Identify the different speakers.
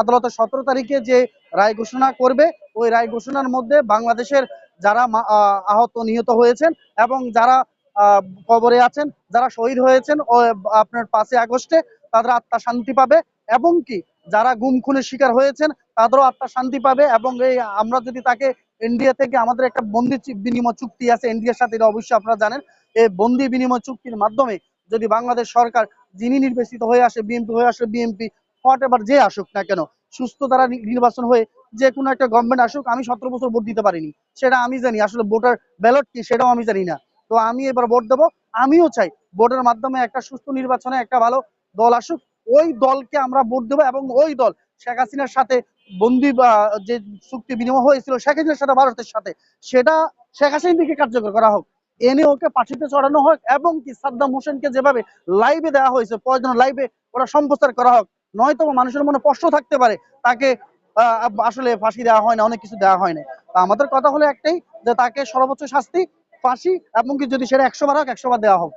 Speaker 1: আদালতের সতেরো তারিখে যে রায় ঘোষণা করবে, ওই রায় ঘোষণার মধ্যে বাংলাদেশের যারা আহত নিহত হয়েছেন এবং যারা কবরে আছেন, যারা শহীদ হয়েছেন, ও, আপনার পাঁচই আগস্টে, তাদের আত্মা শান্তি পাবে এবং কি, যারা গুম খুনের শিকার হয়েছেন, তাদেরও আত্মা শান্তি পাবে এবং এই আমরা যদি তাকে ইন্ডিয়া থেকে আমাদের একটা বন্দি বিনিময় চুক্তি আছে ইন্ডিয়ার সাথে, এটা অবশ্যই আপনারা জানেন, এই বন্দি বিনিময় চুক্তির মাধ্যমে যদি বাংলাদেশ সরকার যিনি নির্বাচিত হয়ে আসে, বিএনপি হয়ে আসে, বিএনপি হোয়াট এভার যে আসুক না কেন, সুস্থ দ্বারা নির্বাচন হয়ে যে কোনো একটা গভর্নমেন্ট আসুক, আমি সতেরো বছর ভোট দিতে পারিনি। সেটা আমি জানি, আসলে ভোটার ব্যালট কি সেটাও আমি জানি না। তো আমি এবার ভোট দেবো, আমিও চাই ভোটের মাধ্যমে একটা সুস্থ নির্বাচনে একটা ভালো দল আসুক, ওই দলকে আমরা ভোট দেবো এবং ওই দল শেখ হাসিনার সাথে বন্দি যে চুক্তি বিনিময় হয়েছিল শেখ হাসিনার সাথে, ভারতের সাথে, সেটা শেখ হাসিনার দিকে কার্যকর করা হোক। এনে ওকে পাঠিতে চড়ানো হোক এবং কি সাদ্দাম হোসেনকে যেভাবে লাইভে দেওয়া হয়েছে, প্রয়োজন লাইভে ওরা সম্প্রচার করা হোক নয়তো মানুষের মনে প্রশ্ন থাকতে পারে, তাকে আসলে ফাঁসি দেওয়া হয় না, অনেক কিছু দেওয়া হয় না। তা আমাদের কথা হলো একটাই, যে তাকে সর্বোচ্চ শাস্তি, ফাঁসি এমনকি যদি সেটা একশো বার হোক, একশো বার দেওয়া হোক।